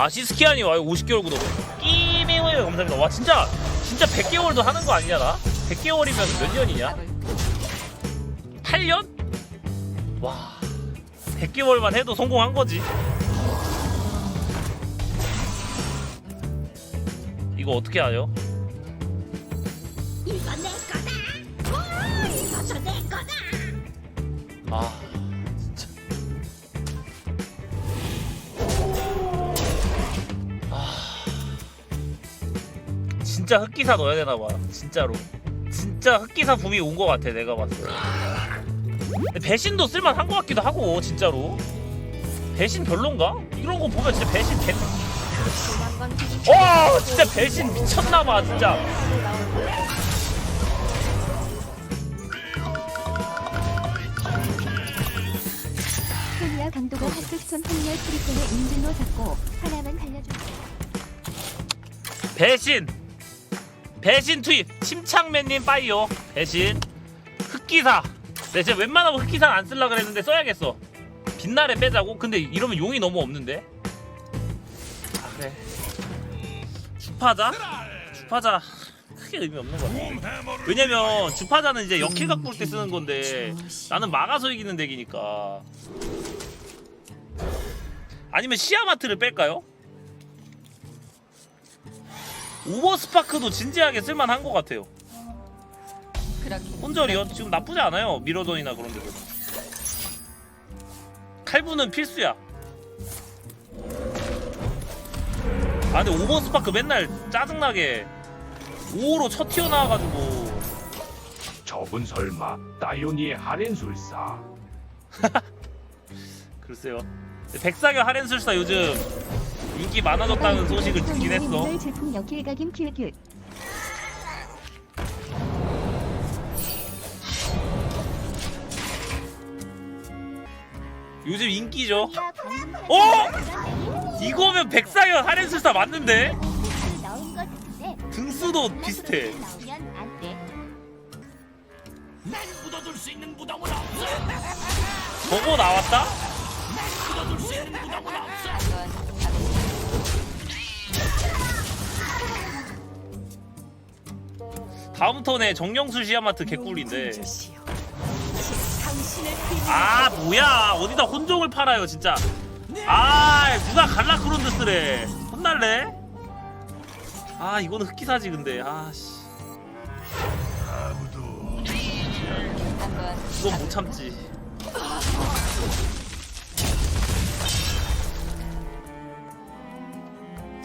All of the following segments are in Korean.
아 시스키아니 와요 50개월 구독 끼미워요 감사합니다 와 진짜 진짜 100개월도 하는 거 아니냐 나? 100개월이면 몇 년이냐? 8년? 와 100개월만 해도 성공한 거지 이거 어떻게 하죠? 이거 내 거다. 와, 이것도 내 거다. 아 진짜 흑기사 넣어야 되나 봐. 진짜로. 진짜 흑기사 붐이 온 것 같아 내가 봤을 때. 근데 배신도 쓸만한 것 같기도 하고 진짜로. 배신 별론가? 이런 거 보면 진짜 배신 개... 와 진짜 배신 미쳤나 봐 진짜. 소니아 강도가 하스스톤 한열 프리콘의 인증로 잡고 하나만 달려주세요. 배신 배신 투입 침착맨님 빠이요. 배신. 흑기사. 네 제가 웬만하면 흑기사 안 쓸라 그랬는데 써야겠어. 빛날에 빼자고? 근데 이러면 용이 너무 없는데? 아 그래. 주파자? 주파자 크게 의미 없는 거 같아. 왜냐면 주파자는 이제 역킬 갖고 올 때 쓰는 건데 나는 막아서 이기는 덱이니까. 아니면 시아마트를 뺄까요? 오버스파크도 진지하게 쓸만한 것 같아요. 혼절이요? 지금 나쁘지 않아요. 미러전이나 그런 데도. 칼부는 필수야. 아 근데 오버스파크 맨날 짜증나게 5호로 첫 튀어나와가지고 저분 설마 다이오니의 할인술사 글쎄요. 백사교 하렌술사 요즘 인기 많아졌다는 소식을 듣긴 했어. 제품 각임 킬큐. 요즘 인기죠. 어? 이거면 백사교 하렌술사 맞는데? 등수도 비슷해. 보고 나왔다? 다음 턴에 정령술 시아마트 개꿀인데. 아 뭐야. 어디다 혼종을 팔아요 진짜. 아 누가 갈라크론드 쓰래 혼날래? 아 이거는 흑기사지 근데. 아씨. 이건 못 참지.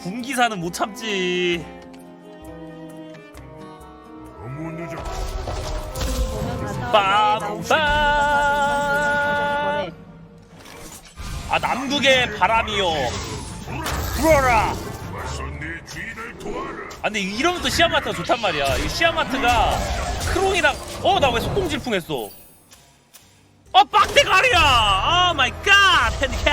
군기사는 못 참지 빰빰 아 남극의 바람이요. 불어라. 아 근데 이러면 또 시아마트가 좋단 말이야. 이 시아마트가 크롱이랑 어 나 왜 속공질풍 했어? 어 빡대가리야! 오 마이 갓 핸디캡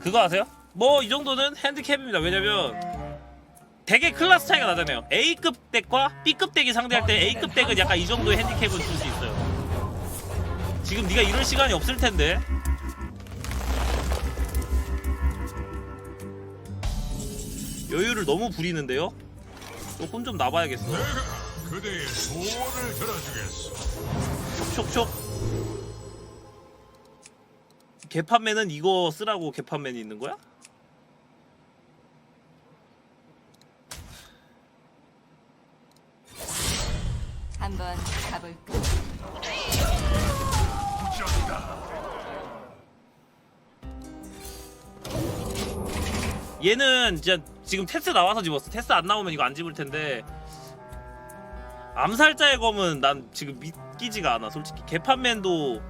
그거 아세요? 뭐 이 정도는 핸디캡입니다. 왜냐면 되게 클래스 차이가 나잖아요 A급 덱과 B급 덱이 상대할 때 A급 덱은 약간 이 정도의 핸디캡은 줄 수 있어요 지금 네가 이럴 시간이 없을 텐데 여유를 너무 부리는데요? 혼좀 나봐야겠어. 그대의 소원을 들어주겠어 촉촉촉. 개판맨은 이거 쓰라고 개판맨이 있는 거야? 얘는 진짜 지금 테스트 나와서 집었어. 테스트 안 나오면 이거 안 집을 텐데. 암살자의 검은 난 지금 믿기지가 않아. 솔직히 개판맨도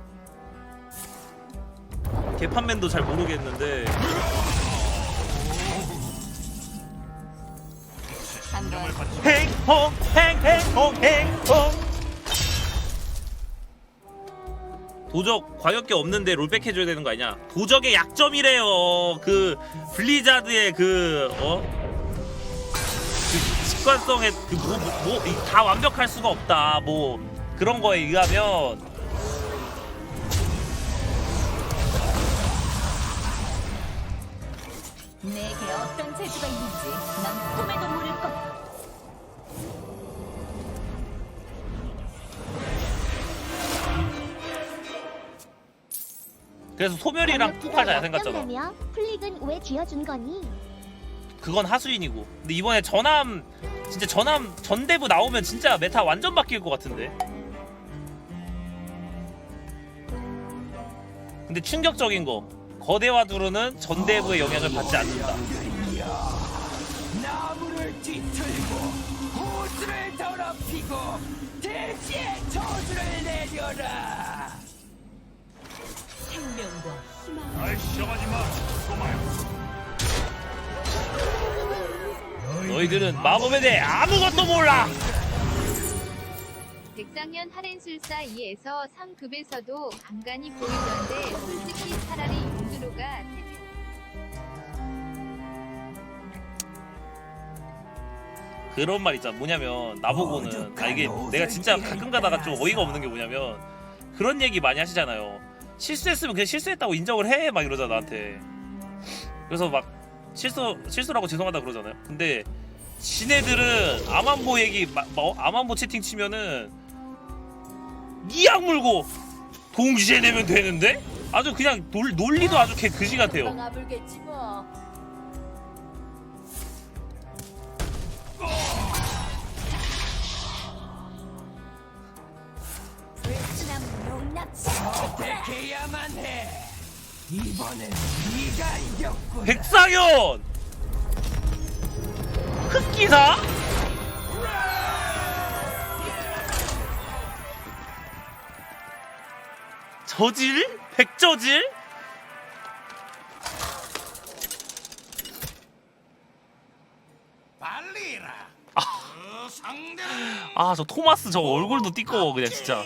개판맨도 잘 모르겠는데 행홍 행행홍 행홍 도적 과격계 없는데 롤백 해줘야 되는 거 아니냐? 도적의 약점이래요. 그 블리자드의 그 어? 그 직관성에 그뭐뭐다 뭐, 완벽할 수가 없다. 뭐 그런 거에 의하면 내게 어떤 재주가 있는지 난 꿈에도 모를 것. 그래서 소멸이랑 폭발 잘 생겼잖아. 며 플릭은 왜 쥐어준 거니? 그건 하수인이고. 근데 이번에 전함 진짜 전함 전대부 나오면 진짜 메타 완전 바뀔 것 같은데. 근데 충격적인 거 거대와 두루는 전대부의 영향을 받지 않는다. 나무를 뒤틀고 호수를 더럽히고 대지의 저주를 내려라 너희들은 마법에 대해 아무것도 몰라. 백상년 할인술사 2에서 3급에서도 간간히 보이던데 솔직히 차라리 용두로가 그런 말 있잖아. 뭐냐면 나보고는 아 이게 내가 진짜 가끔 가다가 좀 어이가 없는 게 뭐냐면 그런 얘기 많이 하시잖아요. 실수했으면 그냥 실수했다고 인정을 해 막 이러잖아 나한테. 그래서 막 실수 실수라고 죄송하다 그러잖아요. 근데 지네들은 아만보 얘기 마- 뭐 아만보 채팅 치면은 이악 물고 동시에 내면 되는데 아주 그냥 논, 논리도 아주 개 그지 같아요. 용납치. 택해야만 해. 이번엔 네가 이겼구나. 백상현! 흑기사? 저질? 백저질? 빨리라. 그 상대는 아저 토마스 저 얼굴도 띠꺼워 그냥 진짜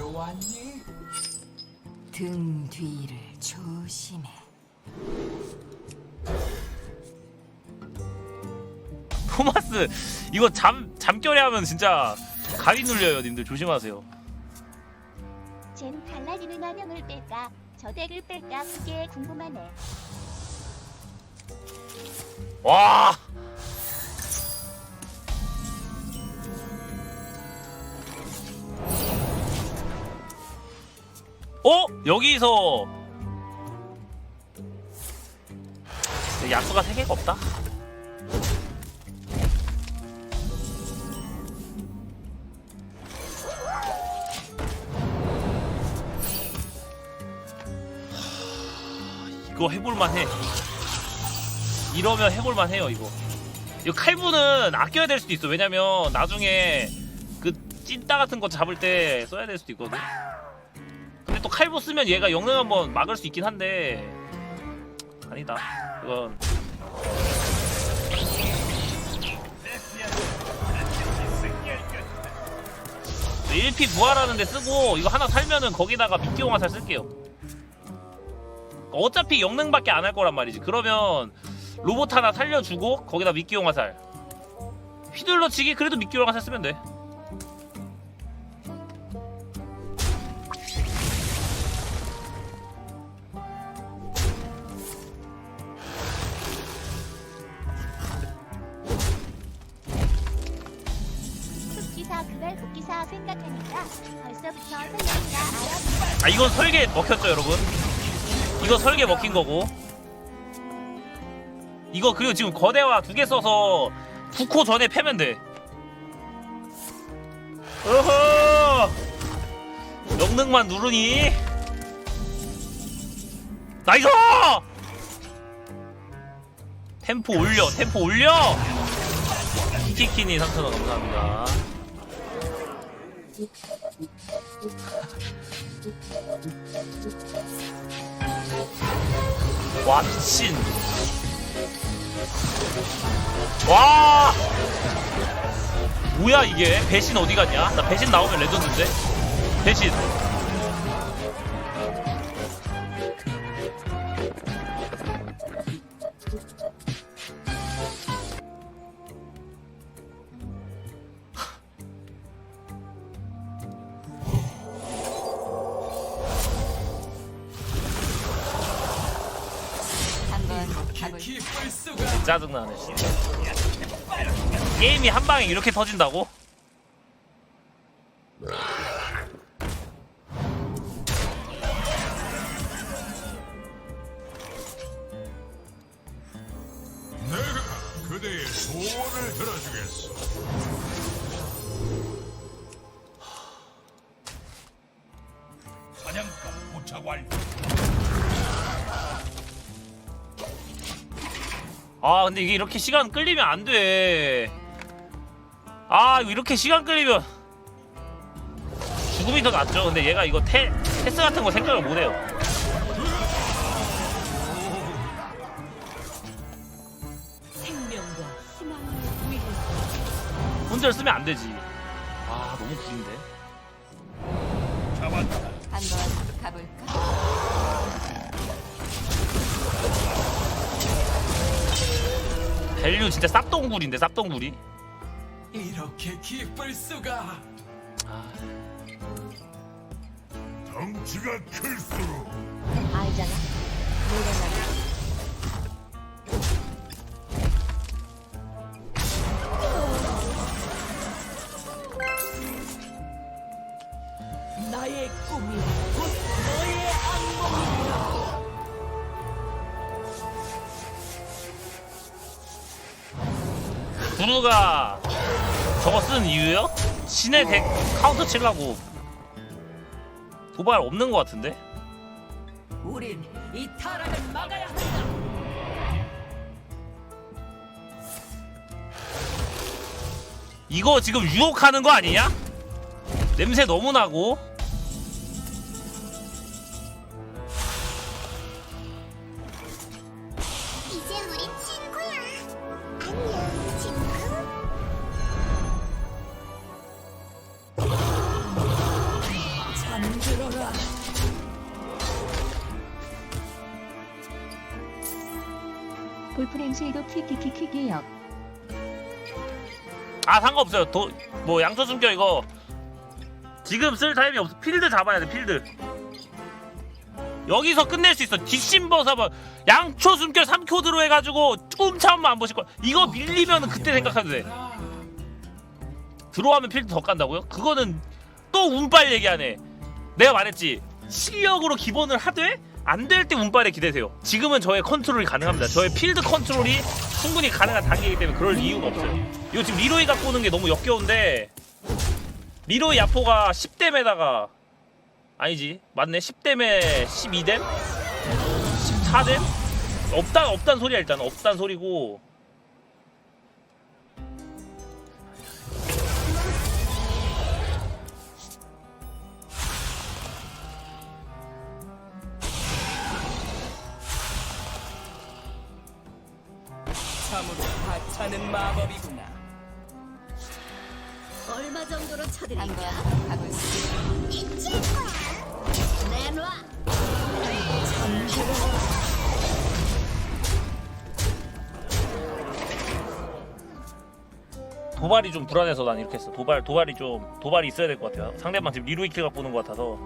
배움을 얻으러 왔니? 등 뒤를 조심해. 토마스 이거 잠 잠결에 하면 진짜 가위 눌려요 님들 조심하세요 쟨 달라지는 화면을 뺄까? 저대를 뺄까? 그게 궁금하네. 와 어? 여기서. 약수가 3개가 없다? 이거 해볼만 해. 이러면 해볼만 해요 이거. 이거 칼부는 아껴야 될 수도 있어. 왜냐면 나중에 그 찐따 같은 거 잡을 때 써야 될 수도 있거든 근데 또 칼부 쓰면 얘가 영능 한번 막을 수 있긴 한데. 아니다. 이건. 저 1피 부활하는데 쓰고 이거 하나 살면은 거기다가 미끼용 화살 쓸게요. 어차피 영능밖에 안 할 거란 말이지. 그러면 로봇 하나 살려주고 거기다 미끼용 화살. 휘둘러치기 그래도 미끼용 화살 쓰면 돼 먹혔죠 여러분? 이거 설계 먹힌 거고. 이거 그리고 지금 거대화 두 개 써서 부코 전에 패면 돼. 어허! 영능만 누르니? 나이스! 템포 올려 템포 올려! 키키니 3천원 감사합니다 와 미친 와! 뭐야 이게? 배신 어디 갔냐? 나 배신 나오면 레전드인데? 배신 짜증나네 진짜 게임이 한 방에 이렇게 터진다고? 내가 그대의 소원을 들어주겠어. 사냥감 도착 완료. 아 근데 이게 이렇게 시간 끌리면 안 돼. 아 이거 이렇게 시간 끌리면 죽음이 더 낫죠. 근데 얘가 이거 테, 테스 같은 거 생각을 못 해요. 생명과 희망을 위해. 혼자를 쓰면 안 되지. 아 너무 구린데? 잡았다. 한번 가볼까? 밸류 진짜 쌉동굴인데 쌉동굴이 이렇게 기쁠 수가. 아, 덩치가 클수록 알잖아. 노래나 구루가 저거 쓴 이유요? 신의 덱 카운터 치려고 도발 없는 것 같은데? 우린 이 타락을 막아야 한다. 이거 지금 유혹하는 거 아니냐? 냄새 너무 나고 볼프랭 쉐이도 키키키키 기억 아 상관없어요. 도, 뭐 양초 숨겨 이거 지금 쓸 타임이 없어. 필드 잡아야 돼 필드. 여기서 끝낼 수 있어. 뒷심버 사봐. 양초 숨겨 3큐드로 해가지고 쫌차면 안 보실 거야 이거 밀리면 그때 생각해도 돼. 들어가면 필드 더 깐다고요? 그거는 또 운빨 얘기하네. 내가 말했지. 실력으로 기본을 하되 안 될 때 운빨에 기대세요. 지금은 저의 컨트롤이 가능합니다. 저의 필드 컨트롤이 충분히 가능한 단계이기 때문에 그럴 이유가 없어요. 이거 지금 리로이 갖고 오는 게 너무 역겨운데 리로이 야포가 10댐에다가 아니지. 맞네. 10댐에 12댐? 14댐? 없다 없단 소리야 일단. 없단 소리고 참으로 하찮은 마법이구나. 얼마 정도로 쳐드릴까? 한번 가볼까? 미칠 거야. 내놔. 도발이 좀 불안해서 난 이렇게 했어 도발 도발이 좀 도발이 있어야 될 것 같아요 상대방 지금 킬 갖고 오는 것 같아서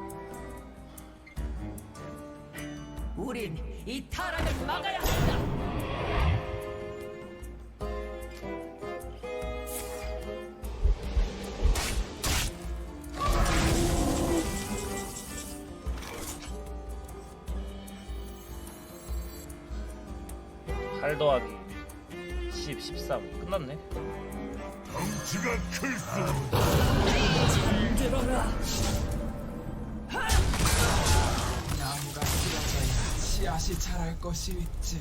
우린 이 타락을 막아야 한다. 팔 더하기 10, 13 끝났네 덩치가 클수록. 나무가 쓰러져야 씨앗이 자랄 것이 있지.